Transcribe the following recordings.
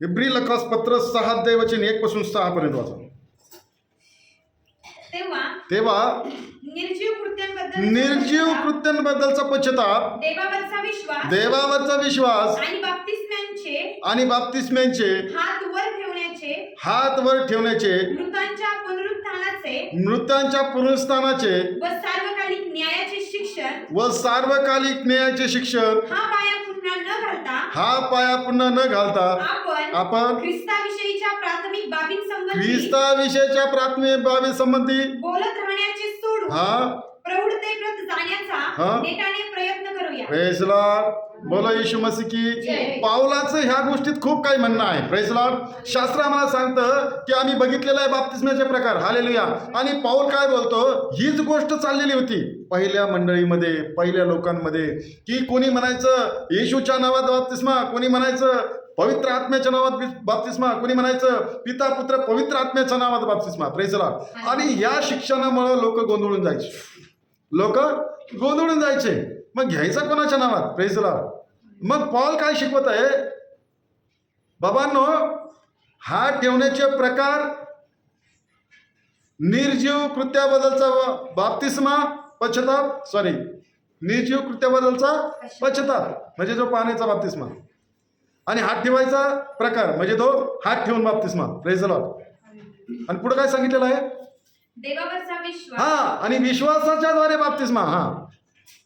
इब्री लकास पत्र सहा दैवचन एक पासून सहा पर्यंत वाचा. तेव्हा निर्जीव कृत्यांबद्दल निर्जीव कृत्यांबद्दलचा पश्चाताप देवावरचा विश्वास आणि बाप्तिस्म्यांचे हात वर ठेवण्याचे मृतांच्या पुनरुत्थानाचे शिक्षण व सार्वकालिक न्यायाचे शिक्षण हा पाया पुन्हा न घालता हा आपण ख्रिस्ताविषयीच्या प्राथमिक बाबींसंबंधी ख्रिस्ताविषयीच्या प्राथमिक बाबी संबंधी बोलत राहण्याचे सोडून हा. प्रौढतेप्रत जाण्याचा हा. नेटाने प्रयत्न करूया. प्रेस लॉर्ड बोलो येशू मसीह की. पावलाचं ह्या गोष्टीत खूप काही म्हणणं आहे. प्रेस लॉर्ड शास्त्र आम्हाला सांगतं की आम्ही बघितलेलं आहे बाप्तिस्म्याचे प्रकार. हालेलुया आणि पाऊल काय बोलतो? हीच गोष्ट चाललेली होती. पहिल्या मंडळीमध्ये पहिल्या लोकांमध्ये की कोणी म्हणायचं येशूच्या नावात बाप्तिस्मा कोणी म्हणायचं पवित्र आत्म्याच्या नावात बाप्तिस्मा. कोणी म्हणायचं पिता पुत्र पवित्र आत्म्याच्या नावात बाप्तिस्मा. प्रेस लॉर्ड आणि या शिक्षणामुळे लोक गोंधळून जायचे. लोक गोंधळून जायचे. मग घ्यायचा कोणाच्या नावात? प्रेसला मग पॉल काय शिकवत आहे? बाबांनो हात ठेवण्याचे प्रकार निर्जीव कृत्याबद्दलचा बाप्तिस्मा पश्चाताप सॉरी निर्जीव कृत्याबद्दलचा पश्चाताप. म्हणजे जो पाण्याचा बाप्तिस्मा. आणि हात ठेवायचा प्रकार म्हणजे तो हात ठेवून बाप्तिस्मा प्रेझला आणि पुढे काय सांगितलेलं आहे? हा आणि विश्वासाच्या द्वारे बाप्तिस्मा हा.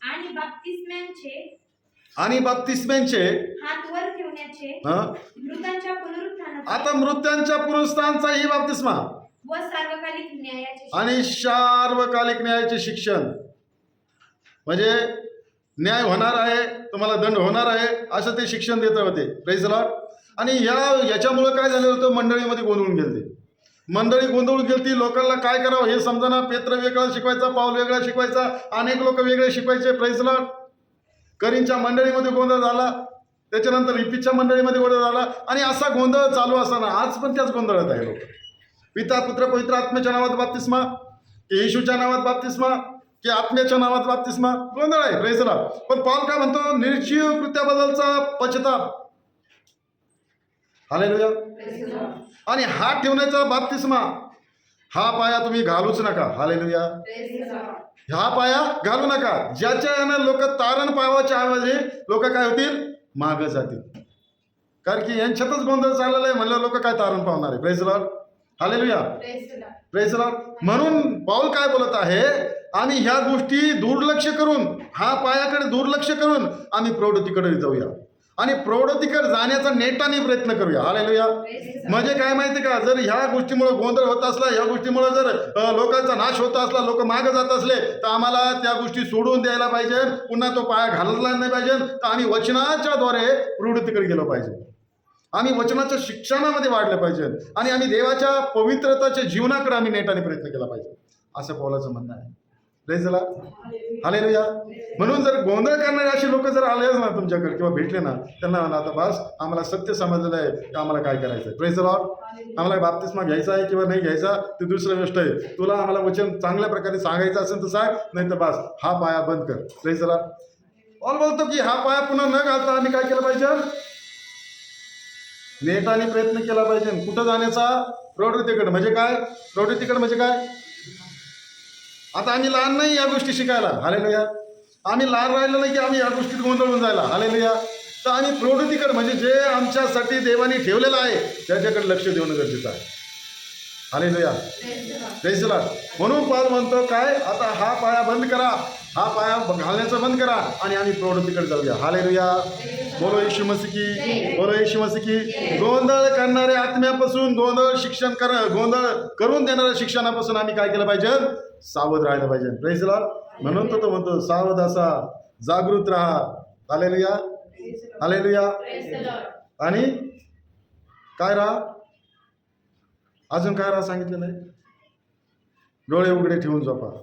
आणि बाप्तिस्म्यांचे आणि बाप्तिस्म्यांचे हात वर ठेवण्याचे हा. मृतांच्या पुनरुत्थानाचे आता मृत्यांच्या पुनरुत्थानचाही बाप्तिस्मा व सार्वकालिक न्यायाचे आणि सार्वकालिक न्यायाचे शिक्षण. म्हणजे न्याय होणार आहे तुम्हाला दंड होणार आहे असं ते शिक्षण देत होते. प्रेझला आणि या याच्यामुळं काय झालं होतं मंडळीमध्ये गोंधळून गेलते. मंडळी गोंधळून गेलती लोकांना काय करावं हे समजाना पेत्र वेगळा शिकवायचा पाऊल वेगळा शिकवायचा अनेक लोक वेगळे शिकवायचे. प्रेसलॉट करींच्या मंडळीमध्ये गोंधळ झाला त्याच्यानंतर रिपीच्या मंडळीमध्ये गोंधळ झाला आणि असा गोंधळ चालू असताना आज पण त्याच गोंधळात आहे लोक. पिता पुत्र पवित्र आत्म्याच्या नावात बाप्तिस्मा येशूच्या नावात बाप्तिस्मा की आत्म्याच्या नावात बाप्तिस्मा गोंधळ आहे प्रेसला पण पॉल काय म्हणतो? निर्जीव कृत्याबद्दलचा पश्चाताप. हालेलुया आणि हात ठेवण्याचा बाप्तिस्मा. हा पाया तुम्ही घालूच नका. हालेलुया. हा पाया घालू नका. ज्याच्या यानं लोक तारण पावाच्या ऐवजी लोक काय होतील? मागं जातील. कारण की यांच्यातच गोंधळ चाललेला आहे. म्हणलं लोक काय तारण पावणार आहे? Praise lord hallelujah. Praise lord म्हणून पाऊल काय बोलत आहे? आम्ही ह्या गोष्टी दुर्लक्ष करून हा पायाकडे दुर्लक्ष करून आम्ही प्रौढतीकडे जाऊया. आणि प्रौढतीकडे जाण्याचा नेटाने प्रयत्न करूया. हालेलुया. म्हणजे काय माहिती का? जर ह्या गोष्टीमुळे गोंधळ होत असला ह्या गोष्टीमुळे जर लोकांचा नाश होत असला लोक मागे जात असले तर आम्हाला त्या गोष्टी सोडून द्यायला पाहिजे. पुन्हा तो पाया घालला नाही पाहिजे. तर आम्ही वचनाच्या द्वारे प्रवृत्तीकडे गेलो पाहिजे. आम्ही वचनाच्या शिक्षणामध्ये वाढलं पाहिजे. आणि आम्ही देवाच्या पवित्रताच्या जीवनाकडे आम्ही नेटाने प्रयत्न केला पाहिजे. असं पौलाचं म्हणणं आहे. प्रेझला हालेलुया म्हणून जर गोंधळ करणारे असे लोक जर आले ना तुमच्याकडे किंवा भेटले ना त्यांना म्हणा आता बस आम्हाला सत्य समजलेलं आहे की आम्हाला काय करायचं आहे प्रेझ लॉर्ड आम्हाला बाप्तिस्मा घ्यायचा आहे किंवा नाही घ्यायचा ती दुसरी गोष्ट आहे. तुला आम्हाला वचन चांगल्या प्रकारे सांगायचं असेल तर सांग नाही तर बस हा पाया बंद कर. प्रेझ लॉर्ड ऑल बोलतो की हा पाया पुन्हा न घालता आम्ही काय केलं पाहिजे? नेटाने प्रयत्न केला पाहिजे. कुठं जाण्याचा? प्रवृत्तीकडे म्हणजे काय? प्रवृत्तीकडे म्हणजे काय? आता आम्ही लहान नाही या गोष्टी शिकायला. हालेलुया. आम्ही लहान राहिलो नाही की आम्ही या गोष्टीत गोंधळून जायला. हालेलुया. तर आम्ही प्रौढतीकडे म्हणजे जे आमच्यासाठी देवाने ठेवलेलं आहे त्याच्याकडे लक्ष देणं गरजेचं आहे. हालेलुया. जयसला म्हणून पाल म्हणतो काय? आता हा पाया बंद करा. हा पाया घालण्याचं बंद करा आणि आम्ही प्रौढतीकडे जाऊया. हालेलुया. बोलो येशू मसिकी. बोलो येशू मसिकी. गोंधळ करणाऱ्या आत्म्यापासून गोंधळ शिक्षण कर गोंधळ करून देणाऱ्या शिक्षणापासून आम्ही काय केलं पाहिजे? सावध राहायला पाहिजे. प्रेझला म्हणून तो तो म्हणतो सावध असा जागृत राहा. हालेलुया. हालेलुया. आणि काय राहा? अजून काय राहा सांगितलेलं आहे डोळे उघडे ठेवून झोपा.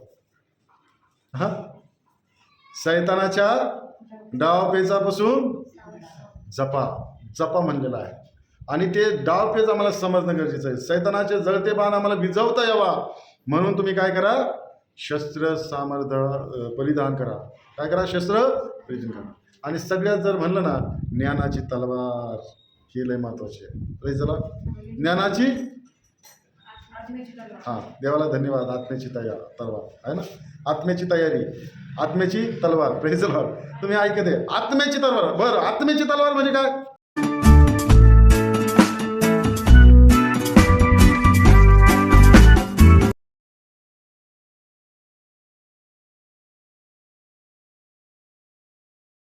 हा? सैतानाच्या डावपेचापासून जपा. जपा म्हणलेला आहे. आणि ते डावपेच आम्हाला समजणं गरजेचं आहे. सैतानाचे जळते बाण आम्हाला विजवता यावा. म्हणून तुम्ही काय करा? शस्त्र सामर्थ्य परिधान करा. काय करा? शस्त्र परिधान करा. आणि सगळ्यात जर म्हणलं ना ज्ञानाची तलवार ही लय महत्वाची आहे. चला. ज्ञानाची हां देवाला धन्यवाद. आत्म्याची तयार तलवार. आहे ना? आत्म्याची तयारी. आत्म्याची तलवार. प्रेझ लॉर्ड तुम्ही ऐकत आहे आत्म्याची तलवार. बरं आत्म्याची तलवार म्हणजे काय?